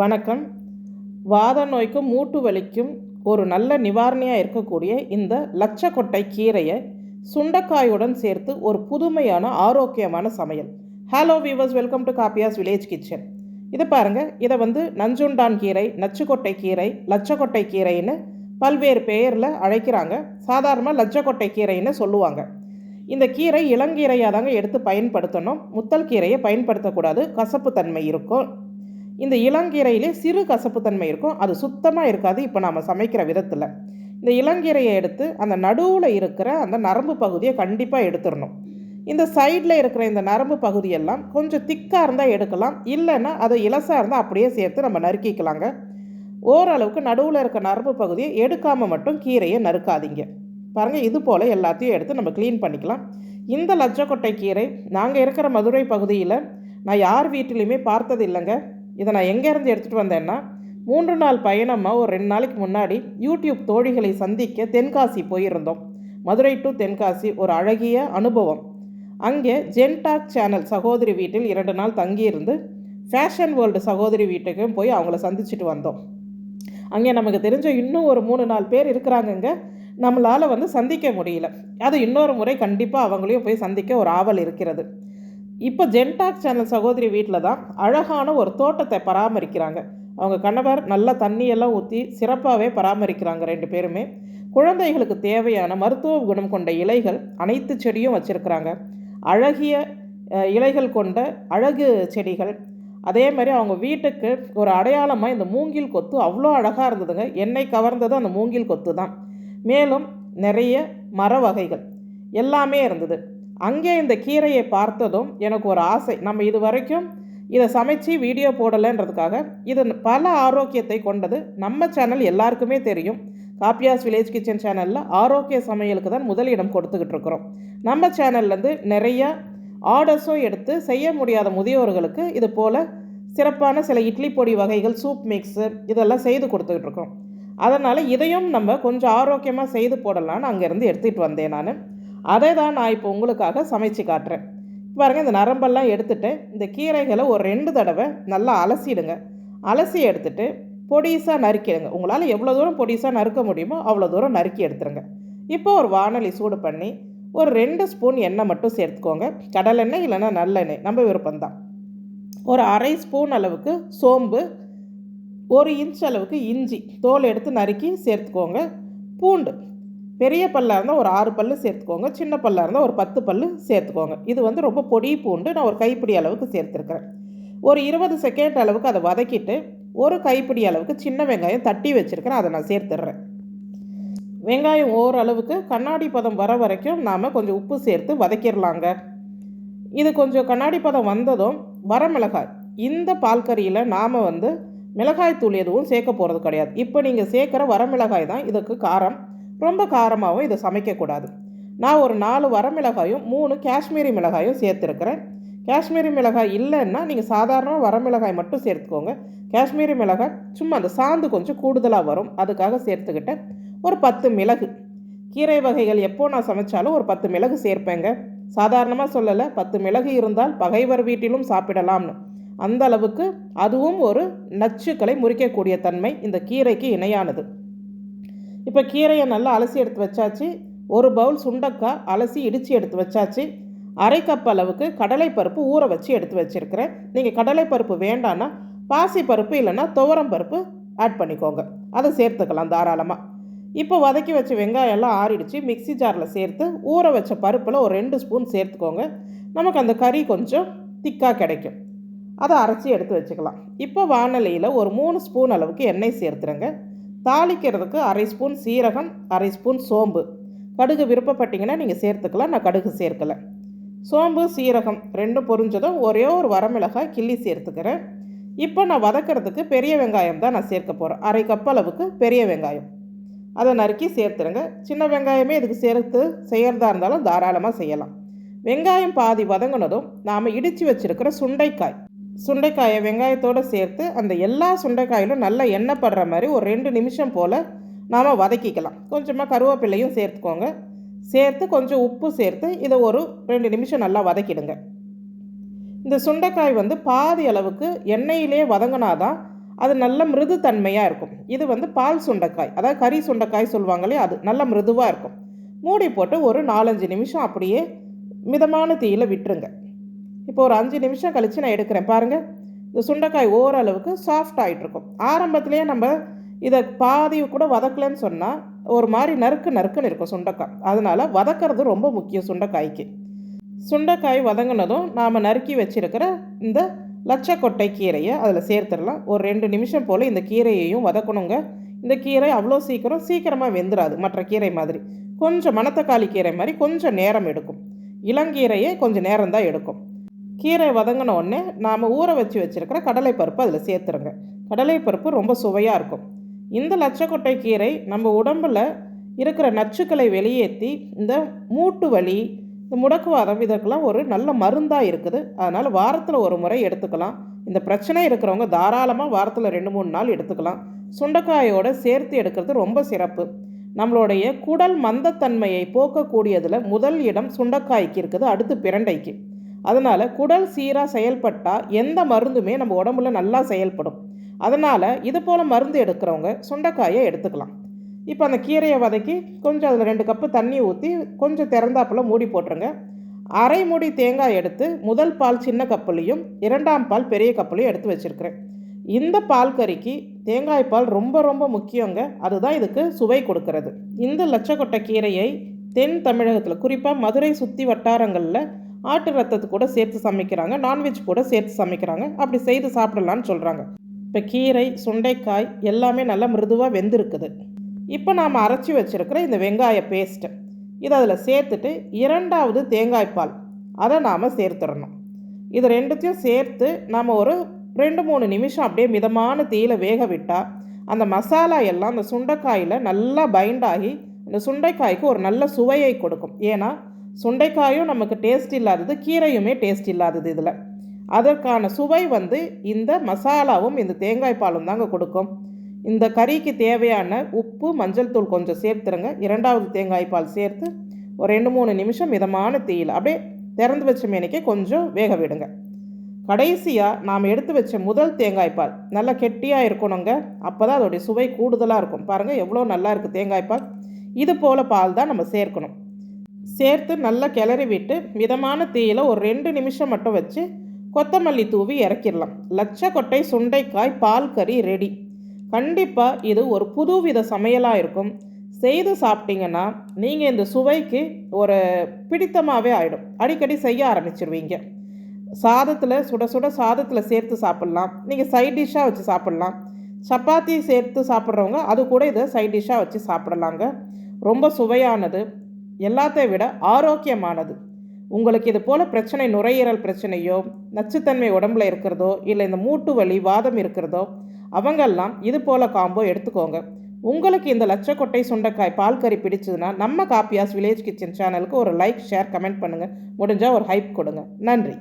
வணக்கம். வாத நோய்க்கும் மூட்டு வலிக்கும் ஒரு நல்ல நிவாரணியாக இருக்கக்கூடிய இந்த லட்சக்கொட்டை கீரையை சுண்டக்காயுடன் சேர்த்து ஒரு புதுமையான ஆரோக்கியமான சமையல். Hello viewers welcome to காப்பியாஸ் village kitchen இதை பாருங்கள் இதை வந்து நஞ்சுண்டான் கீரை நச்சுக்கொட்டை கீரை லட்சக்கொட்டை கீரைன்னு பல்வேறு பெயரில் அழைக்கிறாங்க. சாதாரணமாக லட்சக்கொட்டை கீரைன்னு சொல்லுவாங்க. இந்த கீரை இளங்கீரையாக தாங்க எடுத்து பயன்படுத்தணும். முத்தல் கீரையை பயன்படுத்தக்கூடாது. கசப்பு தன்மை இருக்கும். இந்த இளங்கீரையிலே சிறு கசப்புத்தன்மை இருக்கும். அது சுத்தமாக இருக்காது. இப்போ நாம் சமைக்கிற விதத்தில். இந்த இளங்கீரையை எடுத்து அந்த நடுவில் இருக்கிற அந்த நரம்பு பகுதியை கண்டிப்பாக எடுத்துடணும். இந்த சைடில் இருக்கிற இந்த நரம்பு பகுதியெல்லாம் கொஞ்சம் திக்காக இருந்தால் எடுக்கலாம். இல்லைன்னா அது இலசாக இருந்தால் அப்படியே சேர்த்து நம்ம நறுக்கிக்கலாங்க. ஓரளவுக்கு நடுவில் இருக்க நரம்பு பகுதியை எடுக்காமல் மட்டும் கீரையை நறுக்காதீங்க. பாருங்கள் இது போல் எல்லாத்தையும் எடுத்து நம்ம க்ளீன் பண்ணிக்கலாம். இந்த லட்சக்கொட்டை கீரை நாங்கள் இருக்கிற மதுரை பகுதியில் நான் யார் வீட்டிலையுமே பார்த்தது இல்லைங்க இதை நான் எங்கேருந்து எடுத்துகிட்டு வந்தேன்னா மூன்று நாள் பயணமாக ஒரு ரெண்டு நாளைக்கு முன்னாடி யூடியூப் தோழிகளை சந்திக்க தென்காசி போயிருந்தோம். மதுரை டு தென்காசி ஒரு அழகிய அனுபவம். அங்கே ஜென்டாக் சேனல் சகோதரி வீட்டில் இரண்டு நாள் தங்கியிருந்து ஃபேஷன் வேர்ல்டு சகோதரி வீட்டுக்கும் போய் அவங்கள சந்திச்சுட்டு வந்தோம். அங்கே நமக்கு தெரிஞ்ச இன்னும் ஒரு மூணு நாலு பேர் இருக்கிறாங்கங்க. நம்மளால் வந்து சந்திக்க முடியல. அது இன்னொரு முறை கண்டிப்பாக அவங்களையும் போய் சந்திக்க ஒரு ஆவல் இருக்கிறது. இப்போ ஜென்டாக் சேனல் சகோதரி வீட்டில் தான் அழகான ஒரு தோட்டத்தை பராமரிக்கிறாங்க. அவங்க கணவர் நல்ல தண்ணியெல்லாம் ஊற்றி சிறப்பாகவே பராமரிக்கிறாங்க ரெண்டு பேருமே. குழந்தைகளுக்கு தேவையான மருத்துவ குணம் கொண்ட இலைகள் அனைத்து செடியும் வச்சுருக்கிறாங்க. அழகிய இலைகள் கொண்ட அழகு செடிகள். அதே மாதிரி அவங்க வீட்டுக்கு ஒரு அடையாளமாக இந்த மூங்கில் கொத்து அவ்வளோ அழகாக இருந்ததுங்க. என்னை கவர்ந்தது அந்த மூங்கில் கொத்து தான். மேலும் நிறைய மர வகைகள் எல்லாமே இருந்தது. அங்கே இந்த கீரையை பார்த்ததும் எனக்கு ஒரு ஆசை. நம்ம இது வரைக்கும் இதை சமைச்சு வீடியோ போடலைன்றதுக்காக இது பல ஆரோக்கியத்தை கொண்டது. நம்ம சேனல் எல்லாருக்குமே தெரியும். காப்பியாஸ் வில்லேஜ் கிச்சன் சேனலில் ஆரோக்கிய சமையலுக்கு தான் முதலிடம் கொடுத்துக்கிட்டு இருக்கிறோம். நம்ம சேனல்லேருந்து நிறைய ஆர்டர்ஸும் எடுத்து செய்ய முடியாத முதியோர்களுக்கு இது போல் சிறப்பான சில இட்லி பொடி வகைகள் சூப் மிக்ஸு இதெல்லாம் செய்து கொடுத்துக்கிட்டு இருக்கோம் அதனால் இதையும் நம்ம கொஞ்சம் ஆரோக்கியமாக செய்து போடலான்னு அங்கேருந்து எடுத்துகிட்டு வந்தேன் நான். அதை தான் நான் இப்போ உங்களுக்காக சமைச்சு காட்டுறேன். பாருங்கள் இந்த நரம்பெல்லாம் எடுத்துட்டு இந்த கீரைகளை ஒரு ரெண்டு தடவை நல்லா அலசிடுங்க. அலசி எடுத்துட்டு பொடிசாக நறுக்கிடுங்க. உங்களால் எவ்வளோ தூரம் பொடிசாக நறுக்க முடியுமோ அவ்வளோ தூரம் நறுக்கி எடுத்துருங்க. இப்போ ஒரு வானொலி சூடு பண்ணி ஒரு ரெண்டு ஸ்பூன் எண்ணெய் மட்டும் சேர்த்துக்கோங்க. கடலெண்ணெய் இல்லைன்னா நல்லெண்ணெய் நம்ம விருப்பம்தான். ஒரு அரை ஸ்பூன் அளவுக்கு சோம்பு ஒரு இன்ச் அளவுக்கு இஞ்சி தோல் எடுத்து நறுக்கி சேர்த்துக்கோங்க. பூண்டு பெரிய பல்லாக இருந்தால் ஒரு ஆறு பல்லு சேர்த்துக்கோங்க சின்ன பல்லாக இருந்தால் ஒரு பத்து பல்லு சேர்த்துக்கோங்க. இது வந்து ரொம்ப பொடி பூண்டு நான் ஒரு கைப்பிடி அளவுக்கு சேர்த்துருக்கிறேன். ஒரு இருபது செகண்ட் அளவுக்கு அதை வதக்கிட்டு ஒரு கைப்பிடி அளவுக்கு சின்ன வெங்காயம் தட்டி வச்சுருக்கிறேன் அதை நான் சேர்த்துடுறேன். வெங்காயம் ஓரளவுக்கு கண்ணாடி பதம் வர வரைக்கும் நாம் கொஞ்சம் உப்பு சேர்த்து வதக்கிடலாங்க. இது கொஞ்சம் கண்ணாடி பதம் வந்ததும் வரமிளகாய் இந்த பால்கறியில் நாம் வந்து மிளகாய் தூள் எதுவும் சேர்க்க போகிறது கிடையாது. இப்போ நீங்கள் சேர்க்குற வரமிளகாய் தான் இதுக்கு காரம். ரொம்ப காரமாகவும் இதை சமைக்கக்கூடாது. நான் ஒரு நாலு வரமிளகாயும் மூணு காஷ்மீரி மிளகாயும் சேர்த்துருக்கிறேன். காஷ்மீரி மிளகாய் இல்லைன்னா நீங்கள் சாதாரண வரமிளகாய் மட்டும் சேர்த்துக்கோங்க. காஷ்மீரி மிளகாய் சும்மா அந்த சாந்து கொஞ்சம் கூடுதலாக வரும். அதுக்காக சேர்த்துக்கிட்டேன். ஒரு பத்து மிளகு. கீரை வகைகள் எப்போ நான் சமைச்சாலும் ஒரு பத்து மிளகு சேர்ப்பேங்க. சாதாரணமாக சொல்லலை பத்து மிளகு இருந்தால் பகைவர் வீட்டிலும் சாப்பிடலாம்னு. அந்த அளவுக்கு அதுவும் ஒரு நச்சுக்களை முறிக்கக்கூடிய தன்மை இந்த கீரைக்கு இணையானது. இப்போ கீரையை நல்லா அலசி எடுத்து வச்சாச்சு. ஒரு பவுல் சுண்டக்காய் அலசி இடித்து எடுத்து வச்சாச்சு. அரை கப் அளவுக்கு கடலைப்பருப்பு ஊற வச்சு எடுத்து வச்சுருக்கிறேன். நீங்கள் கடலைப்பருப்பு வேண்டான்னா பாசி பருப்பு இல்லைன்னா துவரம் பருப்பு ஆட் பண்ணிக்கோங்க. அதை சேர்த்துக்கலாம் தாராளமாக இப்போ வதக்கி வச்ச வெங்காயம் எல்லாம் ஆறிடுச்சு. மிக்ஸி ஜாரில் சேர்த்து ஊற வச்ச பருப்பில் ஒரு ரெண்டு ஸ்பூன் சேர்த்துக்கோங்க. நமக்கு அந்த கறி கொஞ்சம் திக்காக கிடைக்கும். அதை அரைச்சி எடுத்து வச்சுக்கலாம். இப்போ வானலியில் ஒரு மூணு ஸ்பூன் அளவுக்கு எண்ணெய் சேர்த்துருங்க. தாளிக்கிறதுக்கு அரை ஸ்பூன் சீரகம் அரை ஸ்பூன் சோம்பு. கடுகு விருப்பப்பட்டிங்கன்னா நீங்கள் சேர்த்துக்கலாம் நான் கடுகு சேர்க்கலை. சோம்பு சீரகம் ரெண்டும் பொரிஞ்சதும் ஒரே ஒரு வரமிளகாய் கிள்ளி சேர்த்துக்கிறேன். இப்போ நான் வதக்கிறதுக்கு பெரிய வெங்காயம் தான் நான் சேர்க்க போகிறேன் அரை கப் அளவுக்கு பெரிய வெங்காயம். அதை நறுக்கி சேர்த்துருங்க. சின்ன வெங்காயமே இதுக்கு சேர்த்து செய்கிறதா இருந்தாலும் தாராளமாக செய்யலாம். வெங்காயம் பாதி வதங்கினதும் நாம் இடித்து வச்சுருக்கிற சுண்டைக்காய். சுண்டைக்காயை வெங்காயத்தோடு சேர்த்து அந்த எல்லா சுண்டைக்காயிலும் நல்லா எண்ணெய் படுற மாதிரி ஒரு ரெண்டு நிமிஷம் போல் நாம் வதக்கிக்கலாம். கொஞ்சமாக கருவேப்பிலையும் சேர்த்துக்கோங்க. சேர்த்து கொஞ்சம் உப்பு சேர்த்து இதை ஒரு ரெண்டு நிமிஷம் நல்லா வதக்கிடுங்க. இந்த சுண்டைக்காய் வந்து பாதி அளவுக்கு எண்ணெயிலே வதங்கினாதான் அது நல்ல மிருது தன்மையாக இருக்கும். இது வந்து பால் சுண்டைக்காய் அதாவது கறி சுண்டைக்காய் சொல்லுவாங்களே அது நல்ல மிருதுவாக இருக்கும். மூடி போட்டு ஒரு நாலஞ்சு நிமிஷம் அப்படியே மிதமான தீயில் விட்டுருங்க. இப்போ ஒரு அஞ்சு நிமிஷம் கழித்து நான் எடுக்கிறேன். பாருங்கள் இந்த சுண்டைக்காய் ஓரளவுக்கு சாஃப்ட் ஆகிட்டுருக்கும் ஆரம்பத்துலேயே நம்ம இதை பாதி கூட வதக்கலன்னு சொன்னால் ஒரு மாதிரி நறுக்கு நறுக்குன்னு இருக்கும் சுண்டைக்காய். அதனால் வதக்கிறது ரொம்ப முக்கியம் சுண்டைக்காய்க்கு. சுண்டைக்காய் வதங்கினதும் நாம் நறுக்கி வச்சுருக்கிற இந்த லட்சக்கொட்டை கீரையை அதில் சேர்த்துடலாம். ஒரு ரெண்டு நிமிஷம் போல் இந்த கீரையையும் வதக்கணுங்க. இந்த கீரை அவ்வளோ சீக்கிரம் சீக்கிரமாக வெந்துடாது மற்ற கீரை மாதிரி. கொஞ்சம் மணத்தக்காளி கீரை மாதிரி கொஞ்சம் நேரம் எடுக்கும். இளங்கீரையே கொஞ்சம் நேரம் தான் எடுக்கும். கீரை வதங்கின உடனே நாம் ஊற வச்சு வச்சுருக்கிற கடலைப்பருப்பு அதில் சேர்த்துருங்க. கடலைப்பருப்பு ரொம்ப சுவையாக இருக்கும். இந்த லட்சக்கொட்டை கீரை நம்ம உடம்பில் இருக்கிற நச்சுக்களை வெளியேற்றி இந்த மூட்டு வலி இந்த முடக்குவாதம் இதற்கெல்லாம் ஒரு நல்ல மருந்தாக இருக்குது. அதனால் வாரத்தில் ஒரு முறை எடுத்துக்கலாம். இந்த பிரச்சனை இருக்கிறவங்க தாராளமாக வாரத்தில் ரெண்டு மூணு நாள் எடுத்துக்கலாம். சுண்டைக்காயோடு சேர்த்து எடுக்கிறது ரொம்ப சிறப்பு. நம்மளுடைய குடல் மந்தத்தன்மையை போக்கக்கூடியதில் முதல் இடம் சுண்டைக்காய்க்கு இருக்குது அடுத்து பிரண்டைக்கு. அதனால் குடல் சீராக செயல்பட்டால் எந்த மருந்துமே நம்ம உடம்புல நல்லா செயல்படும். அதனால் இது போல் மருந்து எடுக்கிறவங்க சுண்டைக்காயை எடுத்துக்கலாம். இப்போ அந்த கீரையை வதக்கி கொஞ்சம் அதில் ரெண்டு கப்பு தண்ணி ஊற்றி கொஞ்சம் திறந்தாப்புல மூடி போட்டுருங்க. அரை மூடி தேங்காய் எடுத்து முதல் பால் சின்ன கப்புலையும் இரண்டாம் பால் பெரிய கப்புலையும் எடுத்து வச்சுருக்கிறேன். இந்த பால் கறிக்கு தேங்காய் பால் ரொம்ப ரொம்ப முக்கியங்க. அதுதான் இதுக்கு சுவை கொடுக்கறது. இந்த லட்சக்கொட்டை கீரையை தென் தமிழகத்தில் குறிப்பாக மதுரை சுற்றி வட்டாரங்களில் ஆட்டு ரத்தத்து கூட சேர்த்து சமைக்கிறாங்க நான்வெஜ் கூட சேர்த்து சமைக்கிறாங்க. அப்படி செய்து சாப்பிடலான்னு சொல்கிறாங்க இப்போ கீரை சுண்டைக்காய் எல்லாமே நல்லா மிருதுவாக வெந்திருக்குது. இப்போ நாம் அரைச்சி வச்சுருக்கிற இந்த வெங்காய பேஸ்ட்டு இதை அதில் சேர்த்துட்டு இரண்டாவது தேங்காய் பால் அதை நாம் சேர்த்துடணும். இது ரெண்டுத்தையும் சேர்த்து நாம் ஒரு ரெண்டு மூணு நிமிஷம் அப்படியே மிதமான தீயில வேக விட்டால் அந்த மசாலா எல்லாம் அந்த சுண்டைக்காயில் நல்லா பைண்ட் ஆகி அந்த சுண்டைக்காய்க்கு ஒரு நல்ல சுவையை கொடுக்கும். ஏன்னா சுண்டைக்காயும் நமக்கு டேஸ்ட் இல்லாதது கீரையுமே டேஸ்ட் இல்லாதது இதில். அதற்கான சுவை வந்து இந்த மசாலாவும் இந்த தேங்காய் பாலும் தாங்க கொடுக்கும். இந்த கறிக்கு தேவையான உப்பு மஞ்சள் தூள் கொஞ்சம் சேர்த்துருங்க. இரண்டாவது தேங்காய் பால் சேர்த்து ஒரு ரெண்டு மூணு நிமிஷம் மிதமான தீயில் அப்படியே திறந்து வச்ச மேனிக்கே கொஞ்சம் வேக விடுங்க. கடைசியாக நாம் எடுத்து வச்ச முதல் தேங்காய் பால் நல்லா கெட்டியாக இருக்கணுங்க. அப்போ தான் அதோடைய சுவை கூடுதலாக இருக்கும். பாருங்கள் எவ்வளோ நல்லா இருக்குது தேங்காய் பால். இது போல் பால் தான் நம்ம சேர்க்கணும். சேர்த்து நல்லா கிளறி விட்டு மிதமான தீயில் ஒரு ரெண்டு நிமிஷம் மட்டும் வச்சு கொத்தமல்லி தூவி இறக்கிடலாம். லட்சக்கொட்டை சுண்டைக்காய் பால் கறி ரெடி கண்டிப்பாக இது ஒரு புதுவித சமையலாக இருக்கும். செய்து சாப்பிட்டீங்கன்னா நீங்கள் இந்த சுவைக்கு ஒரு பிடித்தமாகவே ஆகிடும் அடிக்கடி செய்ய ஆரம்பிச்சிருவீங்க. சாதத்தில் சுட சுட சாதத்தில் சேர்த்து சாப்பிட்லாம். நீங்கள் சைட் டிஷ்ஷாக வச்சு சாப்பிட்லாம். சப்பாத்தி சேர்த்து சாப்பிட்றவங்க அது கூட இதை சைட் டிஷ்ஷாக வச்சு சாப்பிடலாங்க. ரொம்ப சுவையானது. எல்லாத்தை விட ஆரோக்கியமானது. உங்களுக்கு இது போல் பிரச்சனை நுரையீரல் பிரச்சனையோ நச்சுத்தன்மை உடம்புல இருக்கிறதோ இல்லை இந்த மூட்டு வலி வாதம் இருக்கிறதோ அவங்கெல்லாம் இது போல் காம்போ எடுத்துக்கோங்க. உங்களுக்கு இந்த லட்சக்கொட்டை சுண்டைக்காய் பால் கறி பிடிச்சதுன்னா நம்ம காப்பியாஸ் வில்லேஜ் கிச்சன் சேனலுக்கு ஒரு லைக் ஷேர் கமெண்ட் பண்ணுங்கள் முடிஞ்சால் ஒரு ஹைப் கொடுங்க. நன்றி.